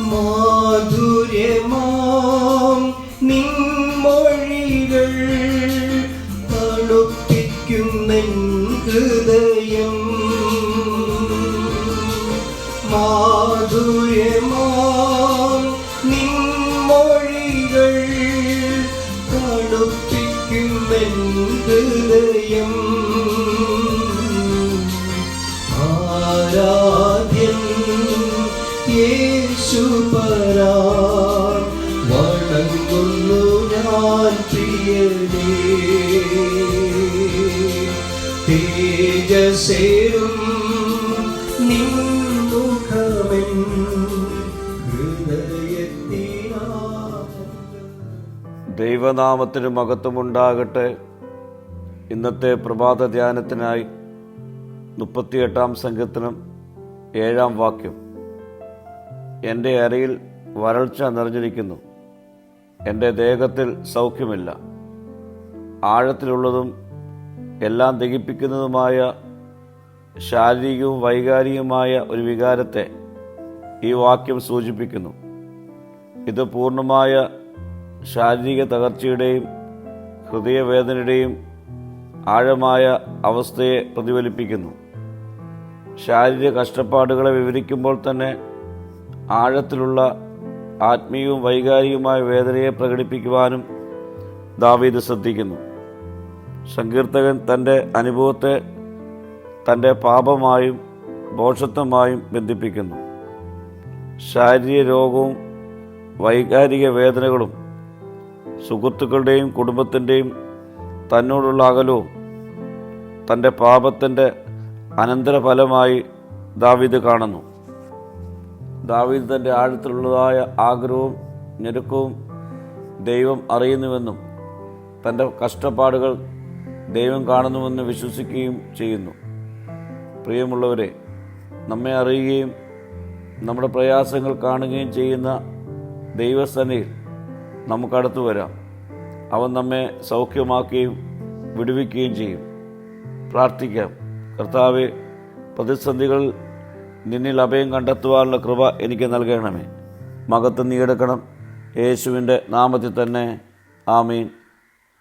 മാധുര്യമാം നിൻമൊഴികൾ തണുപ്പിക്കുന്ന ഹൃദയം. മാധുര്യമാം നിൻമൊഴികൾ തണുപ്പിക്കുന്ന ഹൃദയം. ആരാധ്യൻ ദൈവനാമത്തിന് മഹത്വമുണ്ടാകട്ടെ. ഇന്നത്തെ പ്രഭാത ധ്യാനത്തിനായി മുപ്പത്തിയെട്ടാം സംഘത്തിനും ഏഴാം വാക്യം. എന്റെ അരയിൽ വരൾച്ച നിറഞ്ഞിരിക്കുന്നു. എന്റെ ദേഹത്തിൽ സൗഖ്യമില്ല. ആഴത്തിലുള്ളതും എല്ലാം ദഹിപ്പിക്കുന്നതുമായ ശാരീരികവും വൈകാരികവുമായ ഒരു വികാരത്തെ ഈ വാക്യം സൂചിപ്പിക്കുന്നു. ഇത് പൂർണമായ ശാരീരിക തകർച്ചയുടെയും ഹൃദയവേദനയുടെയും ആഴമായ അവസ്ഥയെ പ്രതിഫലിപ്പിക്കുന്നു. ശാരീരിക കഷ്ടപ്പാടുകളെ വിവരിക്കുമ്പോൾ തന്നെ ആഴത്തിലുള്ള ആത്മീയവും വൈകാരികവുമായ വേദനയെ പ്രകടിപ്പിക്കുവാനും ദാവീദ് ശ്രദ്ധിക്കുന്നു. സങ്കീർത്തകൻ തന്റെ അനുഭവത്തെ തന്റെ പാപമായും ദോഷത്വമായും ബന്ധിപ്പിക്കുന്നു. ശാരീരിക രോഗവും വൈകാരിക വേദനകളും സുഹൃത്തുക്കളുടെയും കുടുംബത്തിന്റെയും തന്നോടുള്ള അകലവും തന്റെ പാപത്തിന്റെ അനന്തരഫലമായി ദാവിദ് കാണുന്നു. ദാവീദ് തന്റെ ആഴത്തിലുള്ളതായ ആഗ്രഹവും ഞെരുക്കവും ദൈവം അറിയുന്നുവെന്നും തന്റെ കഷ്ടപ്പാടുകൾ ദൈവം കാണുന്നുവെന്ന് വിശ്വസിക്കുകയും ചെയ്യുന്നു. പ്രിയമുള്ളവരെ നമ്മെ അറിയുകയും നമ്മുടെ പ്രയാസങ്ങൾ കാണുകയും ചെയ്യുന്ന ദൈവസനയിൽ നമുക്കടുത്തു വരാം. അവൻ നമ്മെ സൗഖ്യമാക്കുകയും വിടുവിക്കുകയും ചെയ്യും. പ്രാർത്ഥിക്കാം. കർത്താവ് പ്രതിസന്ധികൾ നിന്നിൽ അഭയം കണ്ടെത്തുവാനുള്ള കൃപ എനിക്ക് നൽകണമേ. മകത്ത് നീ എടുക്കണം. യേശുവിന്റെ നാമത്തിൽ തന്നെ. ആമീൻ.